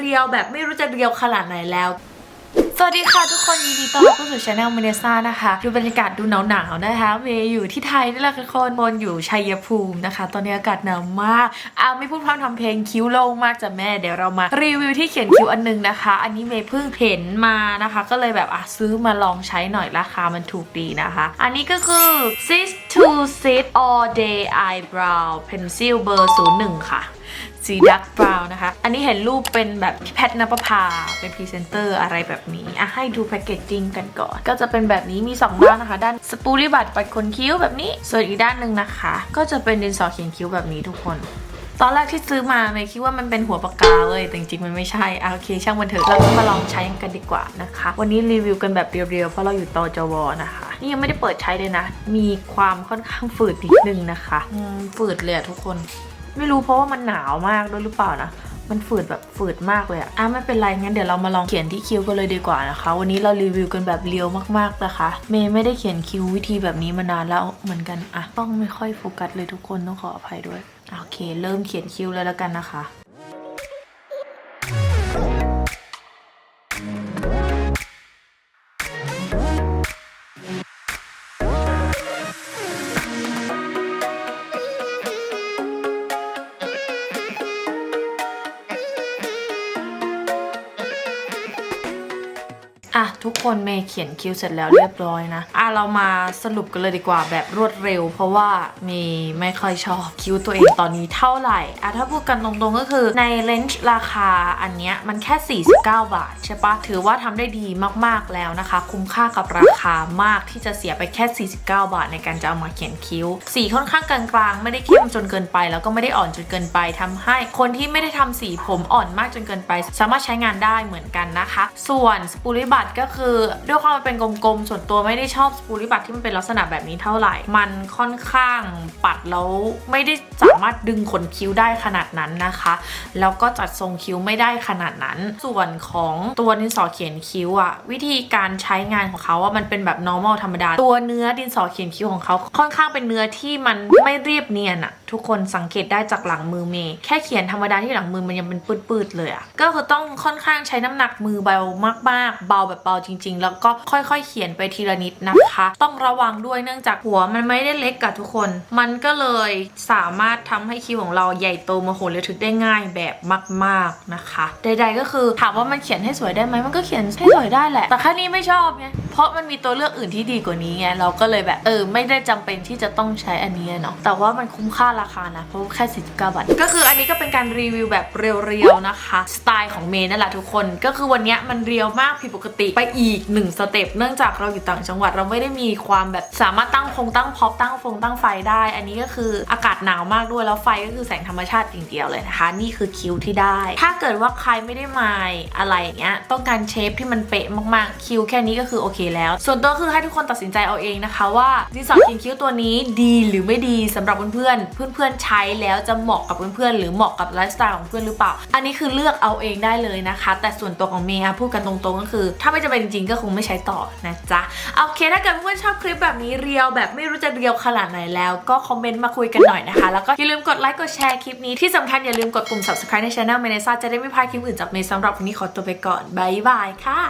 เรียวแบบไม่รู้จะเรียวขนาดไหนแล้ว สวัสดีค่ะทุกคนยินดีต้อนรับเข้าสู่ช anel เมเนซ่านะคะ ดูบรรยากาศดูหนาวๆนาวนะคะ เมย์อยู่ที่ไทยนี่แหละค่ะทุกคนบนอยู่ชัยภูมินะคะ ตอนนี้อากาศหนาวมากอ้าวไม่พูดพร่ำทำเพลงคิ้วโล่งมากจ้ะแม่ เดี๋ยวเรามารีวิวที่เขียนคิ้วอันนึงนะคะ อันนี้เมย์เพิ่งเห็นมานะคะ ก็เลยแบบอะซื้อมาลองใช้หน่อยราคามันถูกดีนะคะ อันนี้ก็คือ Sis Sit All Day Eyebrow Pencil เบอร์ 01 ค่ะ สีดักบราวนะคะ อันนี้เห็นรูปเป็นแบบพี่แพทนปภาเป็นพรีเซนเตอร์อะไรแบบนี้ อะ ให้ดูแพคเกจจิ้งกันก่อน ก็จะเป็นแบบนี้มี 2 ด้านนะคะ ด้านสปูริบัตปัดขนคิ้วแบบนี้ ส่วนอีกด้านหนึ่งนะคะ ก็จะเป็นดินสอเขียนคิ้วแบบนี้ทุกคนตอนแรกที่ซื้อมาเมย์คิดว่ามันเป็นหัวปากกาเลยแต่จริงๆมันไม่ใช่อะโอเค ช่างมันเถอะเราก็มาลองใช้กันดีกว่านะคะ วันนี้รีวิวกันแบบเรียวๆเพราะเราอยู่ตจวนะคะ นี่ยังไม่ได้เปิดใช้เลยนะ มีความค่อนข้างฝืดนิดนึงนะคะอืมฝืดเลยอะทุกคน ไม่รู้เพราะว่ามันหนาวมากด้วยหรือเปล่านะ มันฝืดแบบฝืดมากเลยอะอะไม่เป็นไรงั้นเดี๋ยวเรามาลองเขียนที่คิ้วกันเลยดีกว่านะคะ วันนี้เรารีวิวกันแบบเรียวมากๆนะคะ เมย์ไม่ได้เขียนคิ้ววิธีแบบนี้มานานแล้วเหมือนกันอะต้องไม่ค่อยโฟกัสเลยทุกคนต้องขออภัยด้วยอะโอเค เริ่มเขียนคิ้วเลยแล้วกันนะคะ อะทุกคนเมย์เขียนคิ้วเสร็จแล้วเรียบร้อยนะ อะเรามาสรุปกันเลยดีกว่าแบบรวดเร็ว เพราะว่าเมย์ไม่ค่อยชอบคิ้วตัวเองตอนนี้เท่าไหร่ อะถ้าพูดกันตรงๆก็คือในเลนส์ราคาอันเนี้ยมันแค่ 49 บาทใช่ปะถือว่าทำได้ดีมากๆแล้วนะคะ คุ้มค่ากับราคามากที่จะเสียไปแค่ 49 บาท ในการจะเอามาเขียนคิ้ว สีค่อนข้างกลางๆ ไม่ได้เข้มจนเกินไป แล้วก็ไม่ได้อ่อนจนเกินไปทำให้คนที่ไม่ได้ทำสีผมอ่อนมากจนเกินไป สามารถใช้งานได้เหมือนกันนะคะ ส่วนสปูริบัตก็คือด้วยความมันเป็นกลมๆ ส่วนตัวไม่ได้ชอบสปูริบัตที่มันเป็นลักษณะแบบนี้เท่าไหร่ มันค่อนข้างปัดแล้วไม่ได้สามารถดึงขนคิ้วได้ขนาดนั้นนะคะ แล้วก็จัดทรงคิ้วไม่ได้ขนาดนั้น ส่วนของตัวดินสอเขียนคิ้วอะวิธีการใช้งานของเขาอะมันเป็นแบบ normal ธรรมดา ตัวเนื้อดินสอเขียนคิ้วของเขาค่อนข้างเป็นเนื้อที่มันไม่เรียบเนียนอะ ทุกคนสังเกตได้จากหลังมือเมย์แค่เขียนธรรมดาที่หลังมือมันยังเป็นปืดๆเลยอะก็คือต้องค่อนข้างใช้น้ำหนักมือเบามากๆ เบาแบบเบาจริง ๆ แล้วก็ค่อยๆ เขียนไปทีละนิดนะคะ ต้องระวังด้วยเนื่องจากหัวมันไม่ได้เล็กกับทุกคน มันก็เลยสามารถทำให้คิ้วของเราใหญ่โตมโหฬารทึกได้ง่ายแบบมากๆนะคะ ใด ๆ ก็คือถามว่ามันเขียนให้สวยได้ไหมมันก็เขียนให้สวยได้แหละ แต่แค่นี้ไม่ชอบไง ราะมันมีตัวเลือกอื่นที่ดีกว่านี้ไงเราก็เลยแบบเออ ไม่ได้จำเป็นที่จะต้องใช้อันนี้เนาะแต่ว่ามันคุ้มค่าราคานะเพราะว่าแค่49บาทก็คืออันนี้ก็เป็นการรีวิวแบบเรียวๆนะคะสไตล์ของเมย์นั่นแหละทุกคนก็คือวันนี้มันเรียวมากผิดปกติไปอีกหนึ่งสเต็ปเนื่องจากเราอยู่ต่างจังหวัดเราไม่ได้มีความแบบสามารถตั้งคงตั้งพอพตั้งฟงตั้งไฟได้ อันนี้ก็คืออากาศหนาวมากด้วยแล้วไฟก็คือแสงธรรมชาติอย่างเดียวเลยนะคะ นี่คือคิ้วที่ได้ ถ้าเกิดว่าใครไม่ได้มายอะไรอย่างเงี้ยต้องการเชฟที่มันเป๊ะมากๆคิ้วแค่นี้ก็คือโอเคแล้ว ส่วนตัวคือให้ทุกคนตัดสินใจเอาเองนะคะว่าดินสอเขียนคิ้วตัวนี้ดีหรือไม่ดีสำหรับเพื่อนๆเพื่อนๆใช้แล้วจะเหมาะกับเพื่อนๆหรือเหมาะกับไลฟ์สไตล์ของเพื่อนหรือเปล่า อันนี้คือเลือกเอาเองได้เลยนะคะ แต่ส่วนตัวของเมย์พูดกันตรงๆก็คือ ถ้าไม่จำเป็นจริงๆก็คงไม่ใช้ต่อนะจ๊ะโอเค ถ้าเกิดเพื่อนๆชอบคลิปแบบนี้เรียวแบบไม่รู้จะเรียวขนาดไหนแล้วก็คอมเมนต์มาคุยกันหน่อยนะคะ แล้วก็อย่าลืมกดไลค์กดแชร์คลิปนี้ที่สำคัญอย่าลืมกดปุ่ม subscribe ใน channel เมเนซ่าจะได้ไม่พลาดคลิปอื่นจากเมย์สำหรับวันนี้ขอตัวไปก่อนบายบายค่ะ